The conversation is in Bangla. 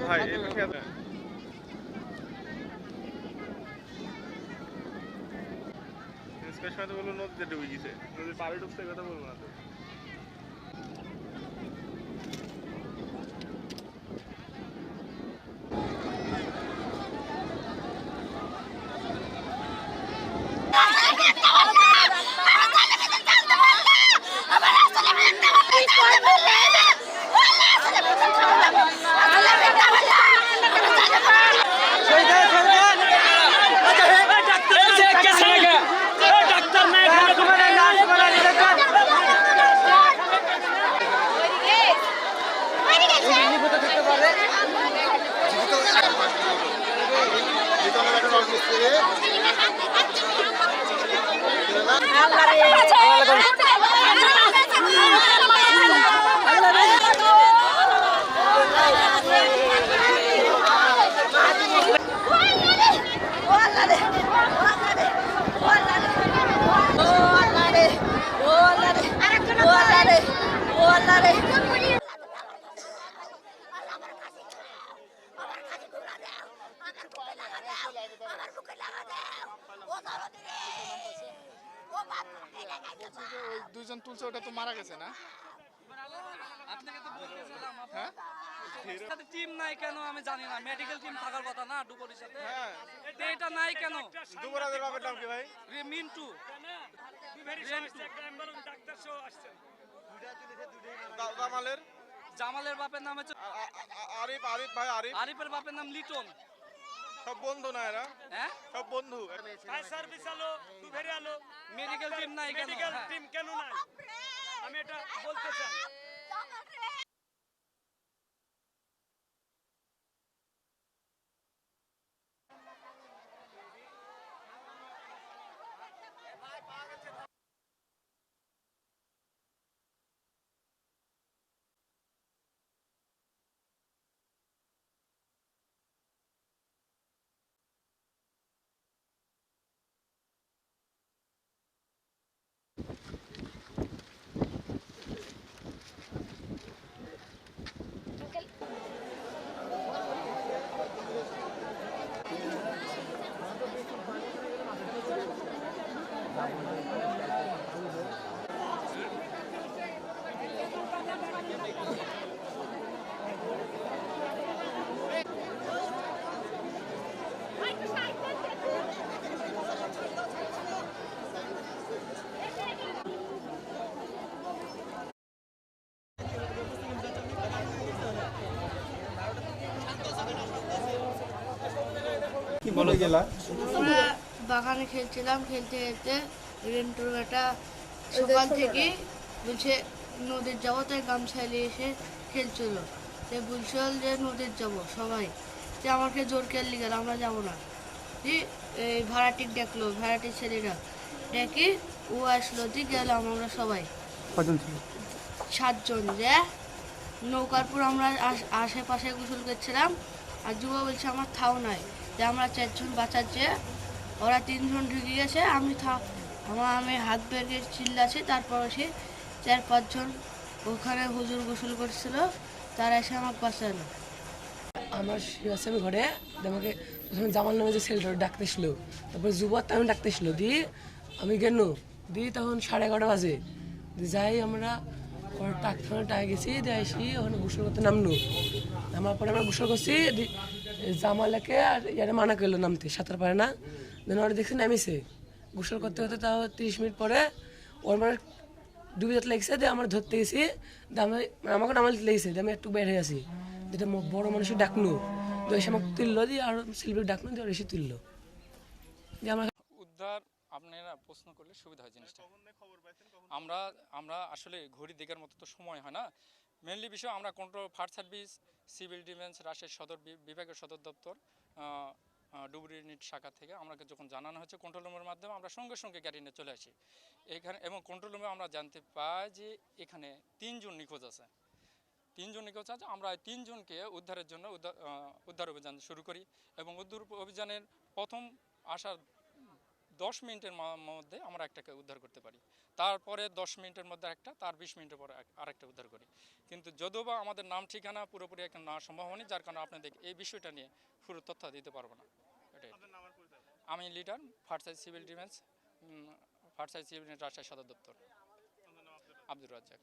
ভাই এই পাশে তো বলল নদীতে ডুবে গেছে পাড়ে ডুবছে কথা বলব না তো আমার কাছে ঘোরা দাও ওই দুইজন তুলছে ওটা তো মারা গেছে না? হ্যাঁ? টিম নাই কেন? আমি জানি না মেডিকেল টিম থাকার কথা না ডুবরির সাথে? হ্যাঁ। এটা নাই কেন? নাম কি ভাই? রে মিন্টু। জামালের জামালের বাপের নাম হচ্ছে আরিফ আরিফ ভাই আরিফ। আরিফের বাপের নাম লিটন। সব বন্ধু না এরা? হ্যাঁ? সব বন্ধু। ফায়ার সার্ভিস আলো দুভেরি আলো। মেডিকেল টিম নাই কেন? মেডিকেল। টিম কেন নাই? আমি এটা বলতে চাই। আমরা বাগানে খেলছিলাম খেলতে খেলতে রেন্টুর বেটা সকাল থেকে বলছে নদীর যাব তাই গামছা নিয়ে এসে খেলছিল। তাই বলছিল যে নদীর যাব সবাই। যে আমাকে জোর খেললি গেল আমরা যাব না। দিয়ে এই ভাড়াটিক ডাকলো ভাড়াটির ছেলেরা ডেকে ও আসলো দিয়ে গেলাম আমরা সবাই। সাতজন যে নৌকার পর আমরা আশেপাশে গোসল করছিলাম। আর যুবা বলছে আমার থাও নাই। যে আমরা চারজন বাঁচাচ্ছে ওরা তিনজন ঢুকে গেছে, আমি আমার আমি হাত বেরিয়ে চিল্লাছি তারপর সে চার পাঁচজন ওখানে হুজুর গোসল করছিল, তারা এসে আমাকে বাঁচালো। আমার আছে আমি ঘরে আমাকে প্রথমে জামাল নামে যে ছেলেটা তারপরে যুবক আমি ডাকতেছিল দিয়ে আমি গেল দিয়ে তখন সাড়ে এগারোটা বাজে। যাই আমরা ওর টাকখানে টাকে গেছি, দিয়ে আসি, ওখানে গোসল করতে নামলো নামার পরে আমরা গোসল করছি জামালাকে আর ইয়ারে মানা করল নামতে সাঁতার পারে না দেন ওরা দেখছি নামিছে। গোসল করতে করতে তাও তিরিশ মিনিট পরে ওর মানে ডুবে যেতে লেগেছে দিয়ে আমরা ধরতে গেছি। দিয়ে আমি মানে আমাকে নামাল লেগেছে দিয়ে আমি একটু বের হয়ে আছি। যেটা ম- বড় মানুষের ডাকলো। দিয়ে এসে আমাকে তুললো দিয়ে আর শিল্পীর ডাকলো দিয়ে ওরা এসে তুললো। দিয়ে আমরা উদ্ধার আপনারা প্রশ্ন করলে সুবিধা হয় জিনিসটা। আমরা আমরা আসলে ঘড়ি দেখার মতো তো সময় হয় না। মেনলি বিষয় আমরা control fire service civil defence Rajshahi সদর বিভাগের সদর দপ্তর ডুবুরি ইউনিট শাখা থেকে আমাকে যখন জানানো হয়েছে কন্ট্রোল রুমের মাধ্যমে আমরা সঙ্গে সঙ্গে গাড়ি নিয়ে চলে আসি। এখানে এবং কন্ট্রোল রুমে আমরা জানতে পাই যে এখানে তিনজন নিখোঁজ আছে। তিনজন নিখোঁজ আছে, আমরা এই তিনজনকে উদ্ধারের জন্য উদ্ধার অভিযান শুরু করি এবং উদ্ধার অভিযানের প্রথম আসার দশ মিনিটের মধ্যে আমরা একটাকে উদ্ধার করতে পারি। তারপরে দশ মিনিটের মধ্যে একটা তার বিশ মিনিটের পরে আরেকটা উদ্ধার করি। কিন্তু যদিও বা আমাদের নাম ঠিকানা পুরোপুরি একটা না সম্ভব হয়নি যার কারণে আপনাদের এই বিষয়টা নিয়ে পুরো তথ্য দিতে পারব না। এটাই। আমি লিডার ফার্সাইজ সিভিল ডিফেন্স ফার্সাইজ সিভিল ডিফেন্স রাজশাহী সদর দপ্তর। আব্দুর রাজ্জাক।